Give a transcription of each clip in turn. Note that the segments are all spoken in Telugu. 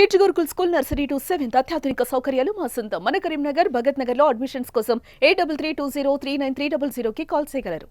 Kids Gurukul school nursery to seventh అత్యాధునిక సౌకర్యాలు మా సొంతం. మన కరీంనగర్ భగత్ నగర్లో అడ్మిషన్స్ కోసం eight double three two zero three nine three double zero కి కాల్ చేయగలరు.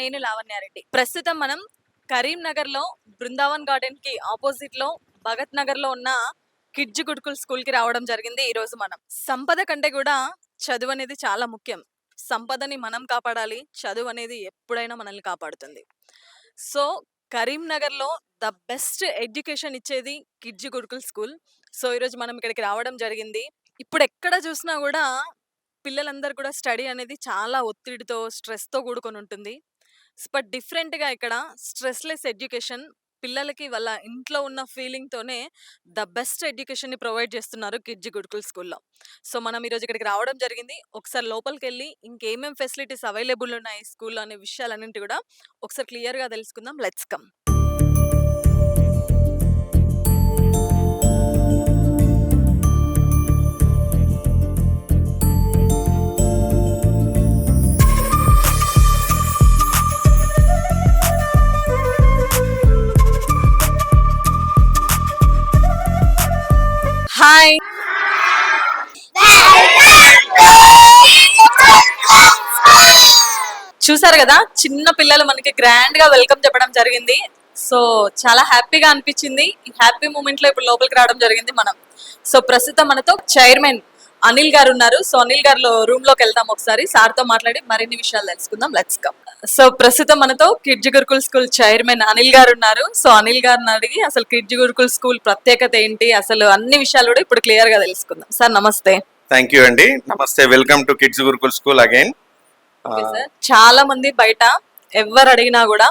నేను లావణ్యారెడ్డి ప్రస్తుతం మనం కరీంనగర్లో బృందావన్ గార్డెన్కి ఆపోజిట్లో భగత్ నగర్లో ఉన్న కిడ్జ్ గుడుకుల్ స్కూల్కి రావడం జరిగింది ఈ రోజు మనం. సంపద కంటే కూడా చదువు అనేది చాలా ముఖ్యం. సంపదని మనం కాపాడాలి చదువు అనేది ఎప్పుడైనా మనల్ని కాపాడుతుంది. సో కరీంనగర్లో ద బెస్ట్ ఎడ్యుకేషన్ ఇచ్చేది కిడ్జ్ గురుకుల్ స్కూల్. సో ఈరోజు మనం ఇక్కడికి రావడం జరిగింది. ఇప్పుడు ఎక్కడ చూసినా కూడా పిల్లలందరూ కూడా స్టడీ అనేది చాలా ఒత్తిడితో స్ట్రెస్తో కూడుకొని ఉంటుంది. బట్ డిఫరెంట్గా ఇక్కడ స్ట్రెస్లెస్ ఎడ్యుకేషన్ పిల్లలకి వాళ్ళ ఇంట్లో ఉన్న ఫీలింగ్తోనే ద బెస్ట్ ఎడ్యుకేషన్ని ప్రొవైడ్ చేస్తున్నారు కిడ్జి గురుకుల్ స్కూల్లో. సో మనం ఈరోజు ఇక్కడికి రావడం జరిగింది. ఒకసారి లోపలికి వెళ్ళి ఇంకేమేం ఫెసిలిటీస్ అవైలబుల్ ఉన్నాయి స్కూల్లో అనే విషయాలన్నింటి కూడా ఒకసారి క్లియర్గా తెలుసుకుందాం. Let's come. హాయ్ చూసారు కదా చిన్న పిల్లలు మనకి గ్రాండ్గా వెల్కమ్ చెప్పడం జరిగింది. సో చాలా హ్యాపీగా అనిపించింది. ఈ హ్యాపీ మూమెంట్లో ఇప్పుడు లోపలికి రావడం జరిగింది మనం. సో ప్రస్తుతం మనతో చైర్మన్ అనిల్ గారు ఉన్నారు. సో అనిల్ గారు రూమ్లోకి వెళ్దాం ఒకసారి. సార్తో మాట్లాడి మరిన్ని విషయాలు తెలుసుకుందాం. లెట్స్ కమ్ సో ప్రస్తుతం మనతో kids Gurukul school chairman Anil garu ఉన్నారు సో అనిల్ గారిని అడిగి అసలు కిడ్జ్ గురుకుల్ స్కూల్ ప్రత్యేకత ఏంటి? అసలు అన్ని విషయాలు కూడా ఇప్పుడు క్లియర్గా తెలుసుకుందాం. సార్ నమస్తే. థ్యాంక్ యూ అండి. నమస్తే. Welcome to kids Gurukul school again sir. చాలా మంది బయట ఎవరు అడిగినా కూడా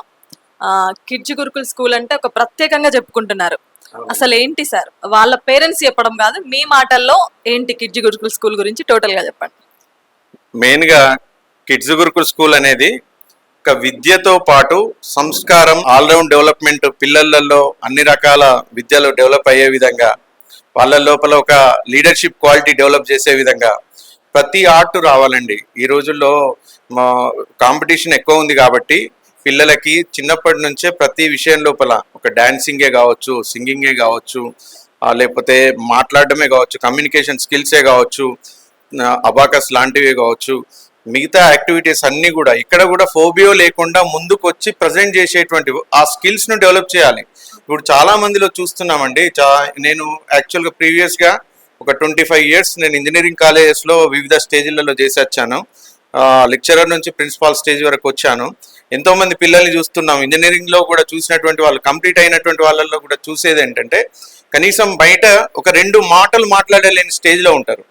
కిడ్జ్ గురుకుల్ స్కూల్ అంటే ఒక ప్రత్యేకంగా చెప్పుకుంటున్నారు. అసలు ఏంటి సార్? వాళ్ళ పేరెంట్స్ చెప్పడం కాదు మీ మాటల్లో ఏంటి కిడ్జ్ గురుకుల్ స్కూల్ గురించి టోటల్గా చెప్పండి. మెయిన్గా కిడ్స్ గురుకుల్ స్కూల్ అనేది ఒక విద్యతో పాటు సంస్కారం ఆల్రౌండ్ డెవలప్మెంట్ పిల్లలలో అన్ని రకాల విద్యలు డెవలప్ అయ్యే విధంగా వాళ్ళ లోపల ఒక లీడర్షిప్ క్వాలిటీ డెవలప్ చేసే విధంగా ప్రతి ఆర్ట్ రావాలండి. ఈ రోజుల్లో మా కాంపిటీషన్ ఎక్కువ ఉంది కాబట్టి పిల్లలకి చిన్నప్పటి నుంచే ప్రతి విషయం లోపల ఒక డాన్సింగే కావచ్చు సింగింగే కావచ్చు లేకపోతే మాట్లాడడమే కావచ్చు కమ్యూనికేషన్ స్కిల్సే కావచ్చు అబాకస్ లాంటివే కావచ్చు మిగతా యాక్టివిటీస్ అన్నీ కూడా ఇక్కడ కూడా ఫోబియో లేకుండా ముందుకు వచ్చి ప్రజెంట్ చేసేటువంటి ఆ స్కిల్స్ను డెవలప్ చేయాలి. ఇప్పుడు చాలా మందిలో చూస్తున్నామండి చా నేను యాక్చువల్గా ప్రీవియస్గా ఒక ట్వంటీ ఫైవ్ ఇయర్స్ నేను ఇంజనీరింగ్ కాలేజెస్లో వివిధ స్టేజీలలో చేసి వచ్చాను. లెక్చరర్ నుంచి ప్రిన్సిపాల్ స్టేజ్ వరకు వచ్చాను. ఎంతోమంది పిల్లల్ని చూస్తున్నాం. ఇంజనీరింగ్లో కూడా చూసినటువంటి వాళ్ళు కంప్లీట్ అయినటువంటి వాళ్ళల్లో కూడా చూసేది ఏంటంటే కనీసం బయట ఒక రెండు మాటలు మాట్లాడలేని స్టేజ్లో ఉంటారు.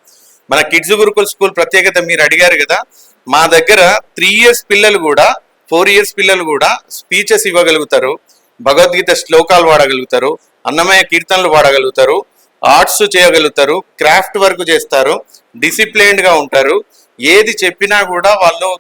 మన కిడ్స్ గురుకుల్ స్కూల్ ప్రత్యేకత మీరు అడిగారు కదా మా దగ్గర త్రీ ఇయర్స్ పిల్లలు కూడా ఫోర్ ఇయర్స్ పిల్లలు కూడా స్పీచెస్ ఇవ్వగలుగుతారు. భగవద్గీత శ్లోకాలు వాడగలుగుతారు అన్నమయ్య కీర్తనలు వాడగలుగుతారు ఆర్ట్స్ చేయగలుగుతారు క్రాఫ్ట్ వర్క్ చేస్తారు డిసిప్లైన్డ్గా ఉంటారు. ఏది చెప్పినా కూడా వాళ్ళు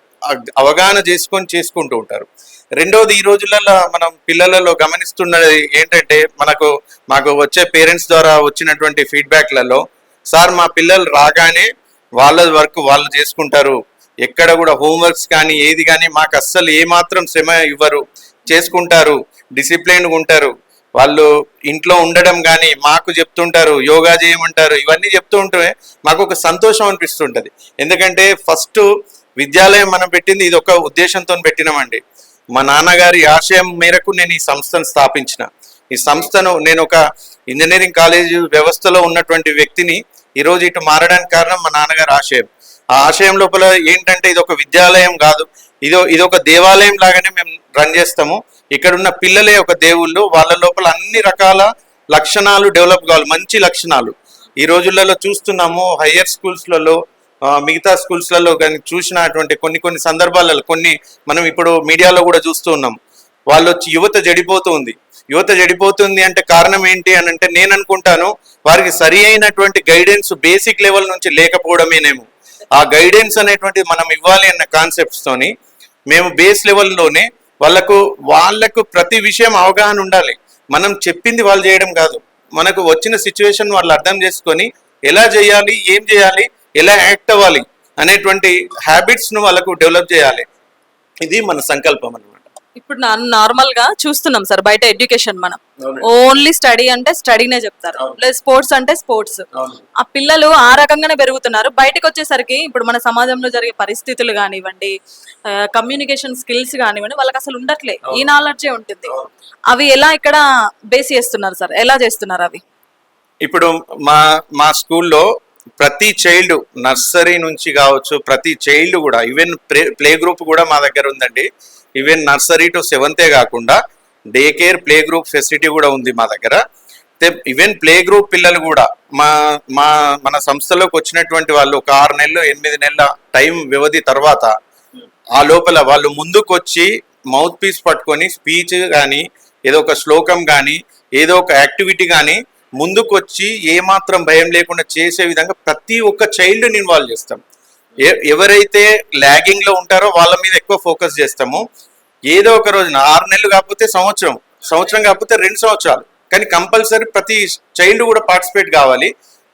అవగాహన చేసుకొని చేసుకుంటూ ఉంటారు. రెండోది ఈ రోజులలో మనం పిల్లలలో గమనిస్తున్నది ఏంటంటే మనకు మాకు వచ్చే పేరెంట్స్ ద్వారా వచ్చినటువంటి ఫీడ్బ్యాక్లలో సార్ మా పిల్లలు రాగానే వాళ్ళ వర్క్ వాళ్ళు చేసుకుంటారు. ఎక్కడ కూడా హోంవర్క్స్ కానీ ఏది కానీ మాకు అస్సలు ఏమాత్రం శ్రమ ఇవ్వరు. చేసుకుంటారు డిసిప్లైన్గా ఉంటారు. వాళ్ళు ఇంట్లో ఉండడం కానీ మాకు చెప్తుంటారు యోగా చేయమంటారు ఇవన్నీ చెప్తూ ఉంటే మాకు ఒక సంతోషం అనిపిస్తుంటుంది. ఎందుకంటే ఫస్ట్ విద్యాలయం మనం పెట్టింది ఇది ఒక ఉద్దేశంతో పెట్టినామండి. మా నాన్నగారి ఆశయం మేరకు నేను ఈ సంస్థను స్థాపించిన. ఈ సంస్థను నేను ఒక ఇంజనీరింగ్ కాలేజ్ వ్యవస్థలో ఉన్నటువంటి వ్యక్తిని ఈరోజు ఇటు మారడానికి కారణం మా నాన్నగారు ఆశయం. ఆ ఆశయం లోపల ఏంటంటే ఇది ఒక విద్యాలయం కాదు. ఇది ఇది ఒక దేవాలయం లాగానే మేము రన్ చేస్తాము. ఇక్కడ ఉన్న పిల్లలే ఒక దేవుళ్ళు. వాళ్ళ లోపల అన్ని రకాల లక్షణాలు డెవలప్ కావాలి. మంచి లక్షణాలు. ఈ రోజులలో చూస్తున్నాము హయ్యర్ స్కూల్స్లలో మిగతా స్కూల్స్లలో కానీ చూసినటువంటి కొన్ని కొన్ని సందర్భాలలో కొన్ని మనం ఇప్పుడు మీడియాలో కూడా చూస్తూ ఉన్నాం. వాళ్ళు వచ్చి యువత జడిపోతుంది. యువత జడిపోతుంది అంటే కారణం ఏంటి అని అంటే నేను అనుకుంటాను వారికి సరి అయినటువంటి గైడెన్స్ బేసిక్ లెవెల్ నుంచి లేకపోవడమేనేమో. ఆ గైడెన్స్ అనేటువంటి మనం ఇవ్వాలి అన్న కాన్సెప్ట్స్ తోని మేము బేస్ లెవెల్లోనే వాళ్ళకు వాళ్ళకు ప్రతి విషయం అవగాహన ఉండాలి. మనం చెప్పింది వాళ్ళు చేయడం కాదు. మనకు వచ్చిన సిచ్యువేషన్ వాళ్ళు అర్థం చేసుకొని ఎలా చేయాలి ఏం చేయాలి ఎలా యాక్ట్ అవ్వాలి అనేటువంటి హ్యాబిట్స్ను వాళ్ళకు డెవలప్ చేయాలి. ఇది మన సంకల్పం అన్నమాట. ఇప్పుడు నార్మల్గా చూస్తున్నాం సార్ బయట ఎడ్యుకేషన్ మనం. ఓన్లీ స్టడీ అంటే స్టడీనే చెప్తారు. లేదు స్పోర్ట్స్ అంటే స్పోర్ట్స్ ఆ పిల్లలు ఆ రకంగానే పెరుగుతున్నారు. బయటకు వచ్చేసరికి ఇప్పుడు మన సమాజంలో జరిగే పరిస్థితులు కానివ్వండి కమ్యూనికేషన్ స్కిల్స్ కానివ్వండి వాళ్ళకి అసలు ఉండట్లే. ఈ నాలెడ్జే ఉంటుంది. అవి ఎలా ఇక్కడ బేస్ చేస్తున్నారు సార్? ఎలా చేస్తున్నారు అవి? ఇప్పుడు మా మా స్కూల్లో ప్రతి చైల్డ్ నర్సరీ నుంచి కావచ్చు ప్రతి చైల్డ్ కూడా ఈవెన్ ప్లే ప్లే గ్రూప్ కూడా మా దగ్గర ఉందండి. ఈవెన్ నర్సరీ టు సెవెంతే కాకుండా day care play group facility కూడా ఉంది మా దగ్గర. ఈవెన్ ప్లే గ్రూప్ పిల్లలు కూడా మా మా మన సంస్థలోకి వచ్చినటువంటి వాళ్ళు ఒక ఆరు నెలలు ఎనిమిది నెలల టైం వ్యవధి తర్వాత ఆ లోపల వాళ్ళు ముందుకు వచ్చి మౌత్ పీస్ పట్టుకొని స్పీచ్ కానీ ఏదో ఒక శ్లోకం కానీ ఏదో ఒక యాక్టివిటీ కానీ ముందుకు వచ్చి ఏమాత్రం భయం లేకుండా చేసే విధంగా ప్రతి ఒక్క చైల్డ్ని ఇన్వాల్వ్ చేస్తాం. ఎవరైతే లాగింగ్లో ఉంటారో వాళ్ళ మీద ఎక్కువ ఫోకస్ చేస్తాము. ఏదో ఒక రోజున ఆరు నెలలు కాకపోతే సంవత్సరం సంవత్సరం కాకపోతే రెండు సంవత్సరాలు. కానీ కంపల్సరీ ప్రతి చైల్డ్ కూడా పార్టిసిపేట్ కావాలి.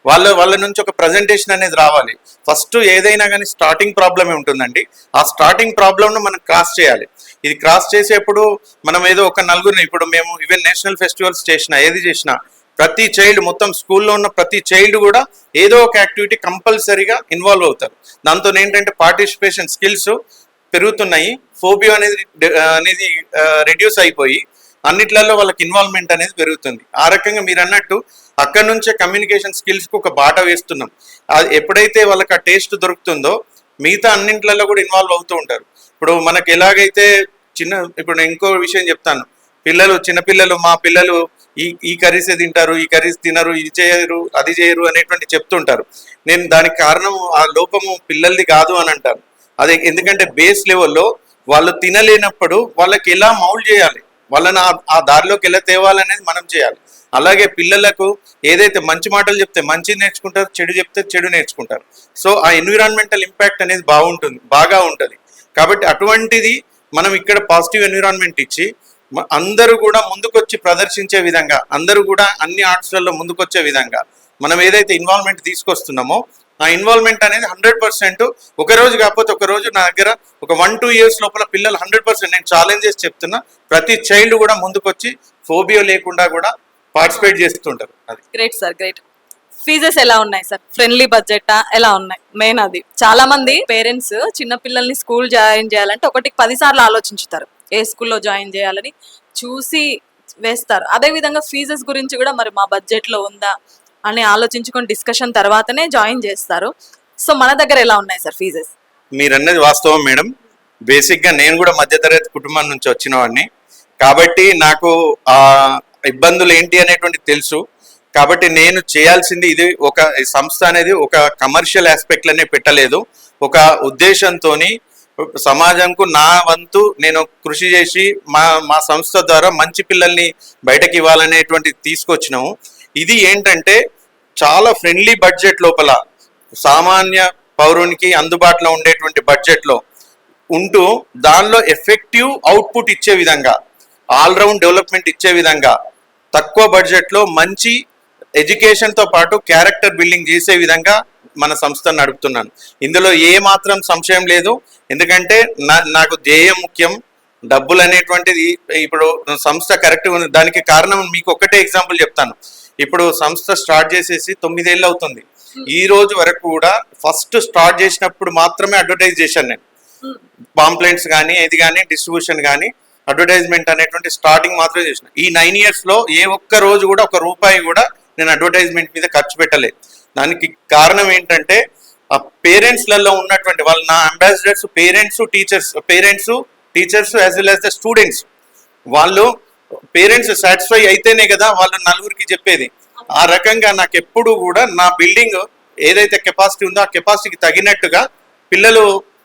వాళ్ళ వాళ్ళ నుంచి ఒక ప్రజెంటేషన్ అనేది రావాలి. ఫస్ట్ ఏదైనా కానీ స్టార్టింగ్ ప్రాబ్లమే ఉంటుందండి. ఆ స్టార్టింగ్ ప్రాబ్లమ్ను మనం క్రాస్ చేయాలి. ఇది క్రాస్ చేసేప్పుడు మనం ఏదో ఒక నలుగురిని ఇప్పుడు మేము ఈవెన్ నేషనల్ ఫెస్టివల్స్ చేసినా ఏది చేసినా ప్రతి చైల్డ్ మొత్తం స్కూల్లో ఉన్న ప్రతి చైల్డ్ కూడా ఏదో ఒక యాక్టివిటీ కంపల్సరీగా ఇన్వాల్వ్ అవుతారు. దాంతో ఏంటంటే పార్టిసిపేషన్ స్కిల్స్ పెరుగుతున్నాయి. ఫోబియో అనేది అనేది రెడ్యూస్ అయిపోయి అన్నిట్లలో వాళ్ళకి ఇన్వాల్వ్మెంట్ అనేది పెరుగుతుంది. ఆ రకంగా మీరు అన్నట్టు అక్కడ నుంచే కమ్యూనికేషన్ స్కిల్స్కి ఒక బాట వేస్తున్నాం. అది ఎప్పుడైతే వాళ్ళకి ఆ టేస్ట్ దొరుకుతుందో మిగతా అన్నింటిలో కూడా ఇన్వాల్వ్ అవుతూ ఉంటారు. ఇప్పుడు మనకి ఎలాగైతే చిన్న ఇప్పుడు నేను ఇంకో విషయం చెప్తాను. పిల్లలు చిన్నపిల్లలు మా పిల్లలు ఈ ఈ కర్రీసే తింటారు ఈ కర్రీస్ తినరు ఇది చేయరు అది చేయరు అనేటువంటి చెప్తుంటారు. నేను దానికి కారణం ఆ లోపము పిల్లలది కాదు అని అంటాను. అదే ఎందుకంటే బేస్ లెవెల్లో వాళ్ళు తినలేనప్పుడు వాళ్ళకి ఎలా మౌల్డ్ చేయాలి? వాళ్ళని ఆ- దారిలోకి ఎలా తేవాలనేది మనం చేయాలి. అలాగే పిల్లలకు ఏదైతే మంచి మాటలు చెప్తే మంచి నేర్చుకుంటారు చెడు చెప్తే చెడు నేర్చుకుంటారు. సో ఆ ఎన్విరాన్మెంటల్ ఇంపాక్ట్ అనేది బాగుంటుంది బాగా ఉంటుంది. కాబట్టి అటువంటిది మనం ఇక్కడ పాజిటివ్ ఎన్విరాన్మెంట్ ఇచ్చి అందరూ కూడా ముందుకొచ్చి ప్రదర్శించే విధంగా అందరూ కూడా అన్ని ఆర్ట్స్లలో ముందుకొచ్చే విధంగా మనం ఏదైతే ఇన్వాల్వ్మెంట్ తీసుకొస్తున్నామో ఆ ఇన్వాల్వ్మెంట్ అనేది హండ్రెడ్ పర్సెంట్ ఒక రోజు కాకపోతే ఒక రోజు నా దగ్గర ఒక వన్ టూ ఇయర్స్ లోపల పిల్లలు హండ్రెడ్ పర్సెంట్ నేను ఛాలెంజెస్ చెప్తున్నా ప్రతి చైల్డ్ కూడా ముందుకొచ్చి ఫోబియో లేకుండా కూడా పార్టిసిపేట్ చేస్తుంటారు. అది. గ్రేట్ సార్ గ్రేట్ ఫీజెస్ ఎలా ఉన్నాయి సార్ ఫ్రెండ్లీ బడ్జెట్ ఎలా ఉన్నాయి? మెయిన్ అది. చాలా మంది పేరెంట్స్ చిన్న పిల్లల్ని స్కూల్ జాయిన్ చేయాలంటే ఒకటి పది సార్లు ఆలోచించుతారు. ఏ స్కూల్లో జాయిన్ చేయాలని చూసి వేస్తారు. అదే విధంగా ఫీజెస్ గురించి కూడా మరి మా బడ్జెట్లో ఉందా అని ఆలోచించుకొని డిస్కషన్ తర్వాతనే జాయిన్ చేస్తారు. సో మన దగ్గర ఎలా ఉన్నాయి సార్ ఫీజెస్? మీరు అన్నది వాస్తవం మేడం. బేసిక్గా నేను కూడా మధ్యతరగతి కుటుంబం నుంచి వచ్చిన వాడిని కాబట్టి నాకు ఆ ఇబ్బందులు ఏంటి అనేటువంటి తెలుసు. కాబట్టి నేను చేయాల్సింది ఇది ఒక సంస్థ అనేది ఒక కమర్షియల్ ఆస్పెక్ట్లనే పెట్టలేదు. ఒక ఉద్దేశంతో సమాజంకు నా వంతు నేను కృషి చేసి మా మా సంస్థ ద్వారా మంచి పిల్లల్ని బయటకి ఇవ్వాలనేటువంటి తీసుకొచ్చినాము. ఇది ఏంటంటే చాలా ఫ్రెండ్లీ బడ్జెట్ లోపల సామాన్య పౌరునికి అందుబాటులో ఉండేటువంటి బడ్జెట్లో ఉంటూ దానిలో ఎఫెక్టివ్ అవుట్పుట్ ఇచ్చే విధంగా ఆల్రౌండ్ డెవలప్మెంట్ ఇచ్చే విధంగా తక్కువ బడ్జెట్లో మంచి ఎడ్యుకేషన్తో పాటు క్యారెక్టర్ బిల్డింగ్ చేసే విధంగా మన సంస్థను నడుపుతున్నాను. ఇందులో ఏ మాత్రం సంశయం లేదు. ఎందుకంటే నా నాకు ధ్యేయం ముఖ్యం. డబ్బులు అనేటువంటిది ఇప్పుడు సంస్థ కరెక్ట్ ఉంది. దానికి కారణం మీకు ఒకటే ఎగ్జాంపుల్ చెప్తాను. ఇప్పుడు సంస్థ స్టార్ట్ చేసేసి తొమ్మిదేళ్ళు అవుతుంది. ఈ రోజు వరకు కూడా ఫస్ట్ స్టార్ట్ చేసినప్పుడు మాత్రమే అడ్వర్టైజ్ చేశాను నేను. పాంప్లెంట్స్ కానీ ఇది కానీ డిస్ట్రిబ్యూషన్ కానీ అడ్వర్టైజ్మెంట్ అనేటువంటి స్టార్టింగ్ మాత్రమే చేసిన. ఈ నైన్ ఇయర్స్లో ఏ ఒక్క రోజు కూడా ఒక రూపాయి కూడా నేను అడ్వర్టైజ్మెంట్ మీద ఖర్చు పెట్టలేదు దానికి కారణం ఏంటంటే ఆ పేరెంట్స్లలో ఉన్నటువంటి వాళ్ళు నా ambassadors parents teachers parents teachers as well as the students వాళ్ళు పేరెంట్స్ సాటిస్ఫై అయితేనే కదా వాళ్ళు నలుగురికి చెప్పేది. ఆ రకంగా నాకు ఎప్పుడు కూడా నా బిల్డింగ్ ఏదైతే కెపాసిటీ ఉందో ఆ కెపాసిటీకి తగినట్టుగా పిల్లలు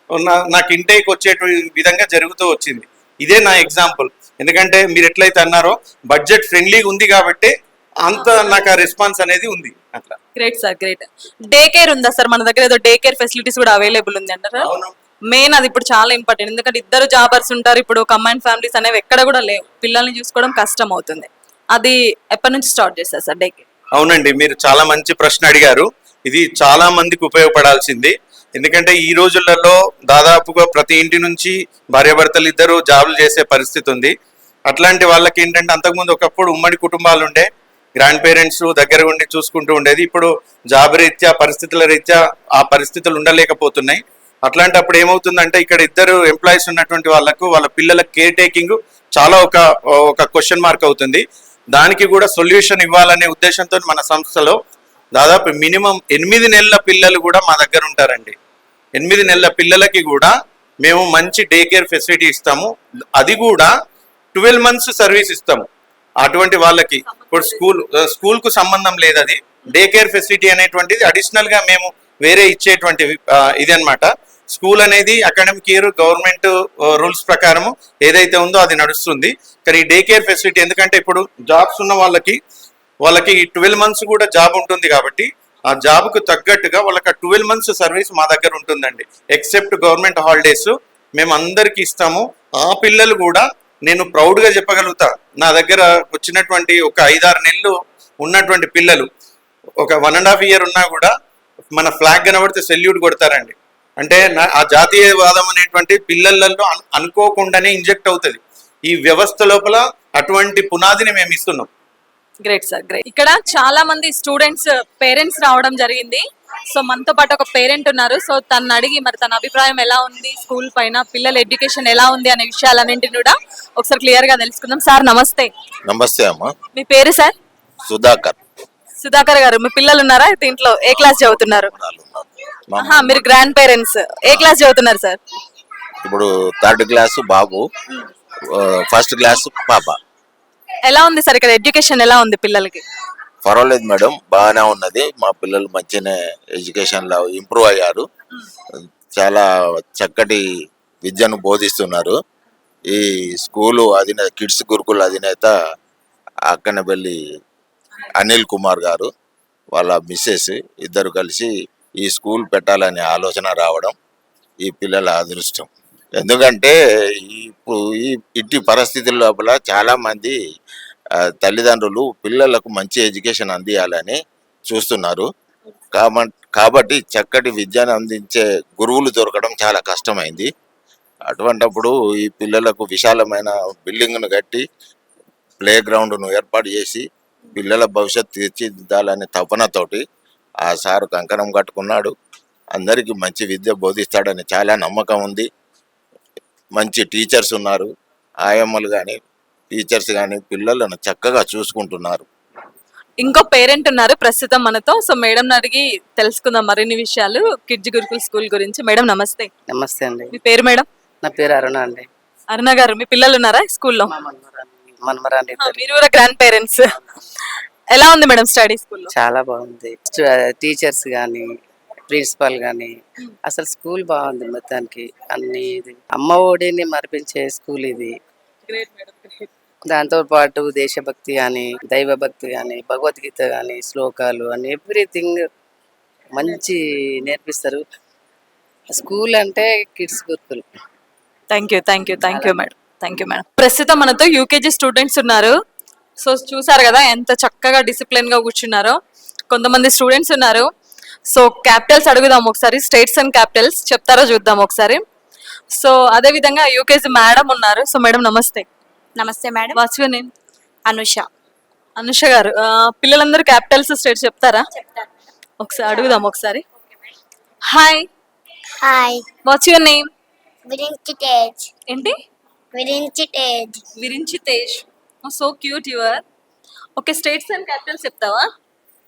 నా- నాకు ఇంటేకి వచ్చే విధంగా జరుగుతూ వచ్చింది. ఇదే నా ఎగ్జాంపుల్. ఎందుకంటే మీరు ఎట్లయితే అన్నారో బడ్జెట్ ఫ్రెండ్లీగా ఉంది కాబట్టి అంత నాకు ఆ రెస్పాన్స్ అనేది ఉంది. అట్లా. Great sir great day care ఉందా సార్ మన దగ్గర ఏదో డే కేర్ ఫెసిలిటీస్ కూడా అవైలబుల్ ఉంది అంటారా? అవును. మెయిన్ అది ఇప్పుడు చాలా ఇంపార్టెంట్ ఎందుకంటే ఇద్దరు జాబర్స్ ఉంటారు. ఇప్పుడు కంబైన్ ఫ్యామిలీస్ అనేవి ఎక్కడ కూడా లేవు. పిల్లల్ని చూసుకోవడం కష్టం అవుతుంది అది ఎప్పటి నుంచి స్టార్ట్ చేస్తారు సార్ డే కేర్ అవునండి మీరు చాలా మంచి ప్రశ్న అడిగారు. ఇది చాలా మందికి ఉపయోగపడాల్సింది. ఎందుకంటే ఈ రోజులలో దాదాపుగా ప్రతి ఇంటి నుంచి భార్యాభర్తలు ఇద్దరు జాబులు చేసే పరిస్థితి ఉంది. అట్లాంటి వాళ్ళకి ఏంటంటే అంతకుముందు ఒకప్పుడు ఉమ్మడి కుటుంబాలు ఉండే గ్రాండ్ పేరెంట్స్ దగ్గర ఉండి చూసుకుంటూ ఉండేది. ఇప్పుడు జాబ్ రీత్యా పరిస్థితుల రీత్యా ఆ పరిస్థితులు ఉండలేకపోతున్నాయి. అట్లాంటప్పుడు ఏమవుతుందంటే ఇక్కడ ఇద్దరు ఎంప్లాయీస్ ఉన్నటువంటి వాళ్ళకు వాళ్ళ పిల్లల కేర్ టేకింగ్ చాలా ఒక ఒక క్వశ్చన్ మార్క్ అవుతుంది. దానికి కూడా సొల్యూషన్ ఇవ్వాలనే ఉద్దేశంతో మన సంస్థలో దాదాపు మినిమం ఎనిమిది నెలల పిల్లలు కూడా మా దగ్గర ఉంటారండి. ఎనిమిది నెలల పిల్లలకి కూడా మేము మంచి డే కేర్ ఫెసిలిటీ ఇస్తాము. అది కూడా ట్వెల్వ్ మంత్స్ సర్వీస్ ఇస్తాము అటువంటి వాళ్ళకి. ఇప్పుడు స్కూల్ స్కూల్కు సంబంధం లేదు అది. డే కేర్ ఫెసిలిటీ అనేటువంటిది అడిషనల్గా మేము వేరే ఇచ్చేటువంటి ఇది అన్నమాట. స్కూల్ అనేది అకాడమిక్ ఇయర్ గవర్నమెంట్ రూల్స్ ప్రకారము ఏదైతే ఉందో అది నడుస్తుంది. కానీ డే కేర్ ఫెసిలిటీ ఎందుకంటే ఇప్పుడు జాబ్స్ ఉన్న వాళ్ళకి వాళ్ళకి ట్వెల్వ్ మంత్స్ కూడా జాబ్ ఉంటుంది కాబట్టి ఆ జాబ్కు తగ్గట్టుగా వాళ్ళకి ట్వెల్వ్ మంత్స్ సర్వీస్ మా దగ్గర ఉంటుందండి. ఎక్సెప్ట్ గవర్నమెంట్ హాలిడేస్ మేము అందరికి ఇస్తాము. ఆ పిల్లలు కూడా నేను ప్రౌడ్గా చెప్పగలుగుతా. నా దగ్గర వచ్చినటువంటి ఒక ఐదారు నెలలు ఉన్నటువంటి పిల్లలు ఒక వన్ అండ్ హాఫ్ ఇయర్ ఉన్నా కూడా మన ఫ్లాగ్ కనబడితే సెల్యూట్ కొడతారండి. అంటే నా- ఆ జాతీయవాదం అనేటువంటి పిల్లలలో అనుకోకుండానే ఇంజెక్ట్ అవుతుంది. ఈ వ్యవస్థ లోపల అటువంటి పునాదిని మేము ఇస్తున్నాం. గ్రేట్ సార్ గ్రేట్ ఇక్కడ చాలా మంది స్టూడెంట్స్ పేరెంట్స్ రావడం జరిగింది. సో మనతో పాటు ఒక పేరెంట్ ఉన్నారు. సో తను అడిగి మరి తన అభిప్రాయం ఎలా ఉంది స్కూల్ పైన పిల్లల ఎడ్యుకేషన్ ఎలా ఉంది అనే విషయాలన్నింటిని కూడా ఒకసారి క్లియర్గా తెలుసుకుందాం. సార్ నమస్తే. నమస్తే అమ్మ. మీ పేరు సార్? సుధాకర్. సుధాకర్ గారు మీ పిల్లలు ఉన్నారా? దీంట్లో ఏ క్లాస్ చదువుతున్నారు? మీరు గ్రాండ్ పేరెంట్స్. ఏ క్లాస్ చదువుతున్నారు సార్? ఇప్పుడు థర్డ్ క్లాస్ బాబు ఆ, ఫస్ట్ క్లాస్ పాప. ఎలా ఉంది సార్ ఇక్కడ ఎడ్యుకేషన్ ఎలా ఉంది పిల్లలకి? పర్వాలేదు మేడం బాగానే ఉన్నది. మా పిల్లలు మంచిగానే ఎడ్యుకేషన్లో ఇంప్రూవ్ అయ్యారు. చాలా చక్కటి విద్యను బోధిస్తున్నారు. ఈ స్కూలు అధినేత కిడ్స్ గురుకుల అధినేత అక్కనబెల్లి అనిల్ కుమార్ గారు వాళ్ళ మిస్సెస్ ఇద్దరు కలిసి ఈ స్కూల్ పెట్టాలనే ఆలోచన రావడం ఈ పిల్లల అదృష్టం. ఎందుకంటే ఇప్పుడు ఈ ఇట్టి పరిస్థితుల లోపల చాలామంది తల్లిదండ్రులు పిల్లలకు మంచి ఎడ్యుకేషన్ అందియాలని చూస్తున్నారు. కాబ- కాబట్టి చక్కటి విద్యను అందించే గురువులు దొరకడం చాలా కష్టమైంది. అటువంటప్పుడు ఈ పిల్లలకు విశాలమైన బిల్డింగ్ను కట్టి ప్లే గ్రౌండ్ను ఏర్పాటు చేసి పిల్లల భవిష్యత్తు తీర్చిదిద్దాలనే తపనతోటి ఆ సారు కంకణం కట్టుకున్నాడు. అందరికీ మంచి విద్య బోధిస్తాడని చాలా నమ్మకం ఉంది. మంచి టీచర్స్ ఉన్నారు. ఆయమ్మలు కానీ టీచర్స్ కానీ పిల్లలను చక్కగా చూసుకుంటున్నారు. ఇంకో పేరెంట్ ఉన్నారు ప్రస్తుతం మనతో. సో మేడం అడిగి తెలుసుకుందాం మరిన్ని విషయాలు. కిడ్జ్ గురుకుల్ స్కూల్ గురించి. మేడం నమస్తే. నమస్తే అండి. మీ పేరు మేడం? నా పేరు అరుణ అండి. అరుణ గారు మీ పిల్లలు ఉన్నారా స్కూల్లో. మీరు కూడా గ్రాండ్ పేరెంట్స్. ఎలా ఉంది మేడం స్టడీ స్కూల్లో? చాలా బాగుంది. టీచర్స్ కానీ ప్రిన్సిపాల్ కానీ అసలు స్కూల్ బాగుంది మొత్తానికి. అన్ని ఇది. అమ్మ ఒడిని మరిపించే స్కూల్ ఇది. గ్రేట్ మేడం దాంతో పాటు దేశభక్తి కానీ దైవభక్తి కానీ భగవద్గీత కానీ శ్లోకాలు అని ఎవ్రీథింగ్ మంచి నేర్పిస్తారు. స్కూల్ అంటే kids Gurukul. Thank you thank you thank you madam thank you madam ప్రస్తుతం మనతో యూకేజీ స్టూడెంట్స్ ఉన్నారు. సో చూసారు కదా ఎంత చక్కగా డిసిప్లిన్గా కూర్చున్నారో. కొంతమంది స్టూడెంట్స్ ఉన్నారు. సో క్యాపిటల్స్ అడుగుదాం ఒకసారి. స్టేట్స్ అండ్ క్యాపిటల్స్ చెప్తారో చూద్దాం ఒకసారి. సో అదే విధంగా యూకేజీ మేడం ఉన్నారు. సో మేడం నమస్తే. నమస్తే madam. What's your name Anusha. Anusha garu పిల్లలందరూ క్యాపిటల్స్ స్టేట్ చెప్తారా? ఒకసారి అడుగుదాం ఒకసారి. Hi. Hi. What's your name? గురించి తేజ్ ఏంటి? గురించి Tej Virinchi Tej so cute your okay states and capitals చెప్తావా?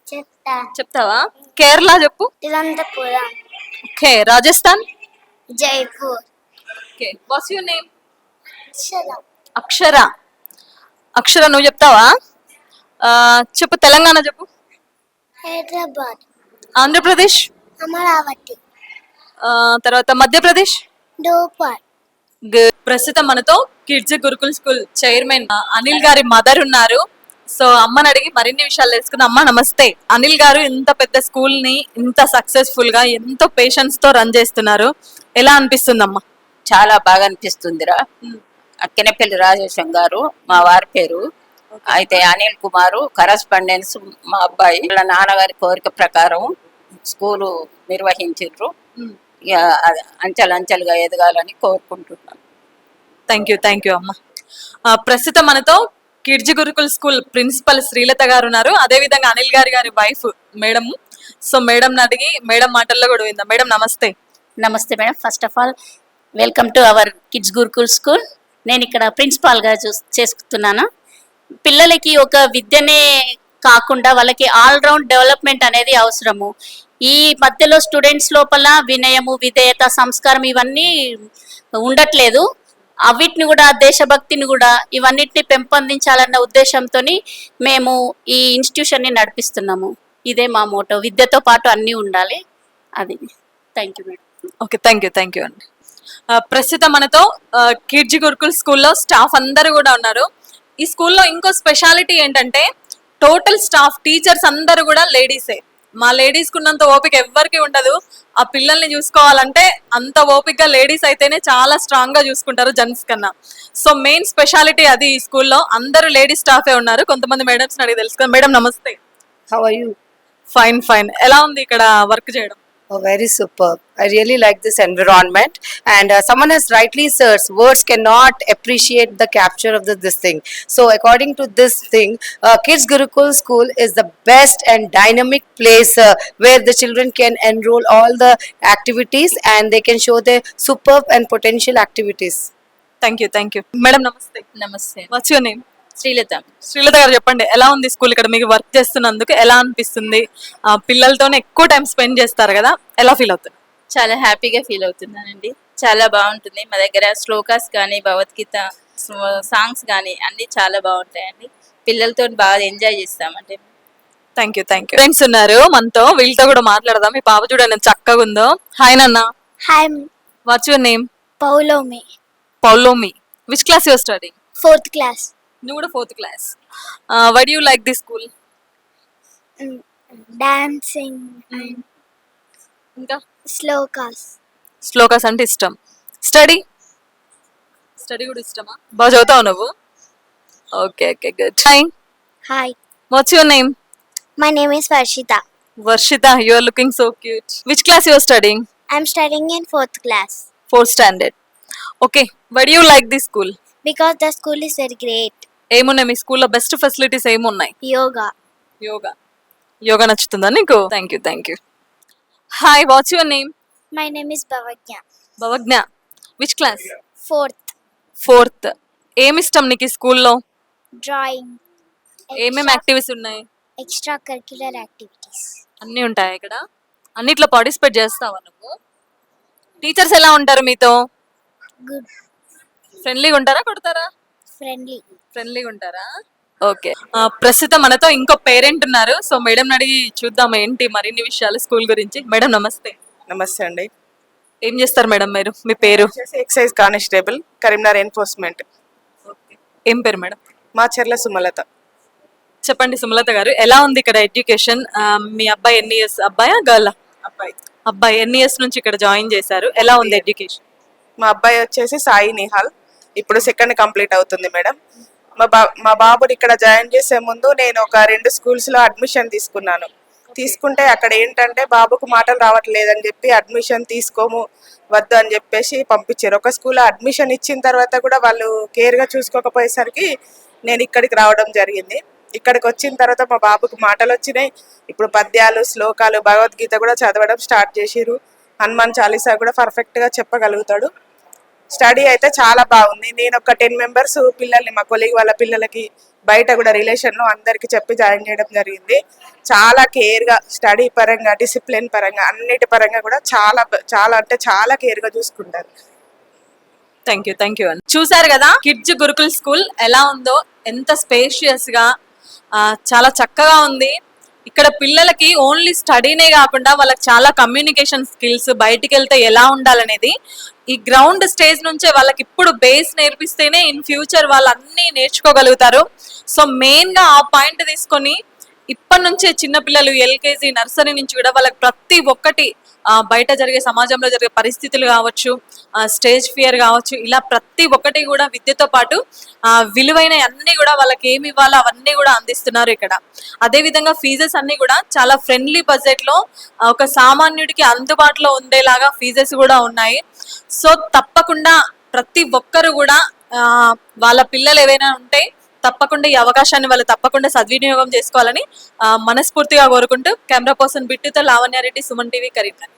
చెప్తా. చెప్తావా? కేరళ చెప్పు. Thiruvananthapuram. Okay Rajasthan? Jaipur. Okay what's your name? Aksharam. Akshara. Akshara నువ్వు చెప్తావా? చెప్పు తెలంగాణ చెప్పు. హైదరాబాద్. ఆంధ్రప్రదేశ్. అమరావతి. ఆ, తర్వాత మధ్యప్రదేశ్. ప్రస్తుతం మనతో kids Gurukul school chairman Anil గారి మదర్ ఉన్నారు. సో అమ్మని అడిగి మరిన్ని విషయాలు తెలుసుకుందాం. అమ్మ నమస్తే. అనిల్ గారు ఇంత పెద్ద స్కూల్ని ఇంత సక్సెస్ఫుల్గా ఎంతో పేషెన్స్తో రన్ చేస్తున్నారు. ఎలా అనిపిస్తుంది అమ్మా చాలా బాగా అనిపిస్తుందిరా. అక్కెనపల్లి రాజేశం గారు మా వారి పేరు. అయితే అనిల్ కుమారు కరస్పాండెన్స్ మా అబ్బాయి. వాళ్ళ నాన్నగారి కోరిక ప్రకారం స్కూలు నిర్వహించారు ఇక అది అంచెలంచెలుగా ఎదగాలని కోరుకుంటున్నాను థ్యాంక్ యూ థ్యాంక్ యూ అమ్మ. ప్రస్తుతం మనతో kids Gurukul school principal Srilatha garu ఉన్నారు. అదే విధంగా అనిల్ గారి గారి వైఫ్ మేడం సో మేడం అడిగి మేడం మాటల్లో కూడా విందాం మేడం నమస్తే. నమస్తే madam. First of all welcome to our kids Gurukul school. నేను ఇక్కడ ప్రిన్సిపాల్గా చూ చేసుకున్నాను పిల్లలకి ఒక విద్యనే కాకుండా వాళ్ళకి ఆల్రౌండ్ డెవలప్మెంట్ అనేది అవసరము. ఈ మధ్యలో స్టూడెంట్స్ లోపల వినయము విధేయత సంస్కారం ఇవన్నీ ఉండట్లేదు. అవిటిని కూడా దేశభక్తిని కూడా ఇవన్నిటిని పెంపొందించాలన్న ఉద్దేశంతో మేము ఈ ఇన్స్టిట్యూషన్ని నడిపిస్తున్నాము. ఇదే మా మోటో. విద్యతో పాటు అన్నీ ఉండాలి. అది. Thank you madam. Okay. Thank you thank you అండి. ప్రస్తుతం మనతో కిడ్జి గురుకుల్ స్కూల్లో స్టాఫ్ అందరూ కూడా ఉన్నారు. ఈ స్కూల్లో ఇంకో స్పెషాలిటీ ఏంటంటే టోటల్ స్టాఫ్ టీచర్స్ అందరూ కూడా లేడీసే. మా లేడీస్ కున్నంత ఓపిక ఎవ్వరికి ఉండదు. ఆ పిల్లల్ని చూసుకోవాలంటే అంత ఓపికగా లేడీస్ అయితేనే చాలా స్ట్రాంగ్గా చూసుకుంటారు జెంట్స్ కన్నా. సో మెయిన్ స్పెషాలిటీ అది ఈ స్కూల్లో. అందరూ లేడీస్ స్టాఫే ఉన్నారు. కొంతమంది మేడమ్స్ అడిగి మేడం నమస్తే? ఫైన్ ఫైన్ ఎలా ఉంది ఇక్కడ వర్క్ చేయడం? Oh, very superb. I really like this environment. And uh, someone has rightly said words cannot appreciate the capture of the, this thing. So, according to this thing, uh, Kids Gurukul School is the best and dynamic place uh, where the children can enroll all the activities and they can show their superb and potential activities. Thank you. Thank you. Madam, namaste. Namaste. What's your name? Srilatha. Srilatha గారు చెప్పండి ఎలా ఉంది స్కూల్ ఇక్కడ? మీకు వర్క్ చేస్తున్నందుకు ఎలా అనిపిస్తుంది? ఆ, పిల్లలతోనే ఎక్కువ టైం స్పెండ్ చేస్తారు కదా ఎలా ఫీల్ అవుతుంది? చాలా హ్యాపీగా ఫీల్ అవుతున్నానండి. చాలా బాగుంటుంది. మా దగ్గర శ్లోకాస్ కానీ భగవద్గీత సాంగ్స్ కానీ అన్ని చాలా బాగుంటాయండి. పిల్లలతో బాగా ఎంజాయ్ చేస్తామంటే thank you thank you friends ఉన్నారు మనతో వీళ్ళతో కూడా మాట్లాడదాం. మీ పాప చూడండి చక్కగా ఉందో. హాయ్ నాన్న. Hi what's your name Paulomi. Paulomi. Which class your study fourth class నువ్వు కూడా fourth class why you like the school dancing ఇంకా? స్లోకాస్ శ్లోకాస్ అంటే ఇష్టం. స్టడీ స్టడీ కూడా ఇష్టమా? బాగా చదువుతావు నువ్వు? Okay okay good hi hi what's your name my name is Varshitha Varshitha you are looking so cute which class you are studying I'm studying in fourth class fourth standard okay why you like the school because the school is very great ఏమున్నాయి? మీ స్కూల్లో బెస్ట్ ఫెసిలిటీస్ ఏమున్నాయి? యోగా. యోగా. యోగా నచ్చుతుందా నీకు? Thank you thank you hi what's your name my name is Bhavagna Bhavagna which class fourth fourth ఏమి ఇష్టం నీకు స్కూల్లో? డ్రాయింగ్ ఏమేమి యాక్టివిటీస్ ఉన్నాయి? ఎక్స్ట్రా కరిక్యులర్ యాక్టివిటీస్ అన్నీ ఉంటాయి ఇక్కడ? అన్నిట్లో పార్టిసిపేట్ చేస్తావా నువ్వు? టీచర్స్ ఎలా ఉంటారు మీతో? గుడ్ ఫ్రెండ్లీగా ఉంటారా? కొడతారా? ఫ్రెండ్లీ ఫ్రెండ్లీగా ఉంటారా? ఓకే. ప్రస్తుతం మనతో ఇంకో పేరెంట్ ఉన్నారు. సో మేడం అడిగి చూద్దాం ఏంటి మరిన్ని విషయాలు స్కూల్ గురించి. మేడం నమస్తే. నమస్తే అండి. ఏం చేస్తారు మేడం మీరు? మీ పేరు? ఎక్సైజ్ కానిస్టేబుల్ కరీంనగర్ ఎన్ఫోర్స్మెంట్ ఏం పేరు మేడం? మా చెర్ల సుమలత. చెప్పండి సుమలత గారు. ఎలా ఉంది ఇక్కడ ఎడ్యుకేషన్? మీ అబ్బాయి ఎన్ని ఇయర్స్? అబ్బాయా గర్ల్? అబ్బాయి. అబ్బాయి ఎన్ని ఇయర్స్ నుంచి ఇక్కడ జాయిన్ చేశారు? ఎలా ఉంది ఎడ్యుకేషన్? మా అబ్బాయి వచ్చేసి సాయి నిహాల్. ఇప్పుడు సెకండ్ కంప్లీట్ అవుతుంది మేడం. మా బా మా బాబుని ఇక్కడ జాయిన్ చేసే ముందు నేను ఒక రెండు స్కూల్స్లో అడ్మిషన్ తీసుకున్నాను. తీసుకుంటే అక్కడ ఏంటంటే బాబుకు మాటలు రావట్లేదని చెప్పి అడ్మిషన్ తీసుకోము వద్దు అని చెప్పేసి పంపించారు. ఒక స్కూల్లో అడ్మిషన్ ఇచ్చిన తర్వాత కూడా వాళ్ళు కేర్గా చూసుకోకపోయేసరికి నేను ఇక్కడికి రావడం జరిగింది. ఇక్కడికి వచ్చిన తర్వాత మా బాబుకు మాటలు వచ్చినాయి. ఇప్పుడు పద్యాలు శ్లోకాలు భగవద్గీత కూడా చదవడం స్టార్ట్ చేసిరు హనుమాన్ చాలీసా కూడా పర్ఫెక్ట్గా చెప్పగలుగుతాడు. స్టడీ అయితే చాలా బాగుంది. నేను ఒక టెన్ మెంబర్స్ పిల్లల్ని మా కొలీగ్ వాళ్ళ పిల్లలకి బయట కూడా రిలేషన్లో అందరికీ చెప్పి జాయిన్ చేయడం జరిగింది. చాలా కేర్గా స్టడీ పరంగా డిసిప్లిన్ పరంగా అన్నిటి పరంగా కూడా చాలా చాలా అంటే చాలా కేర్గా చూసుకుంటారు. థ్యాంక్ యూ థ్యాంక్ యూ చూసారు కదా కిడ్జ్ గురుకుల్ స్కూల్ ఎలా ఉందో ఎంత స్పేషియస్గా చాలా చక్కగా ఉంది. ఇక్కడ పిల్లలకి ఓన్లీ స్టడీనే కాకుండా వాళ్ళకి చాలా కమ్యూనికేషన్ స్కిల్స్ బయటికి వెళ్తే ఎలా ఉండాలనేది ఈ గ్రౌండ్ స్టేజ్ నుంచే వాళ్ళకి ఇప్పుడు బేస్ నేర్పిస్తేనే ఇన్ ఫ్యూచర్ వాళ్ళు అన్ని నేర్చుకోగలుగుతారు. సో మెయిన్గా ఆ పాయింట్ తీసుకొని ఇప్పటి నుంచే చిన్నపిల్లలు ఎల్కేజీ నర్సరీ నుంచి కూడా వాళ్ళకి ప్రతి ఒక్కటి బయట జరిగే సమాజంలో జరిగే పరిస్థితులు కావచ్చు స్టేజ్ ఫియర్ కావచ్చు ఇలా ప్రతి ఒక్కటి కూడా విద్యతో పాటు విలువైన అన్ని కూడా వాళ్ళకి ఏమి ఇవ్వాలో అవన్నీ కూడా అందిస్తున్నారు ఇక్కడ. అదే విధంగా ఫీజెస్ అన్ని కూడా చాలా ఫ్రెండ్లీ బడ్జెట్లో ఒక సామాన్యుడికి అందుబాటులో ఉండేలాగా ఫీజెస్ కూడా ఉన్నాయి. సో తప్పకుండా ప్రతి ఒక్కరు కూడా వాళ్ళ పిల్లలు ఏవైనా ఉంటే తప్పకుండా ఈ అవకాశాన్ని వాళ్ళు తప్పకుండా సద్వినియోగం చేసుకోవాలని మనస్ఫూర్తిగా కోరుకుంటూ కెమెరా పర్సన్ బిట్టుతో లావణ్యారెడ్డి సుమన్ టీవీ కరీంనగర్.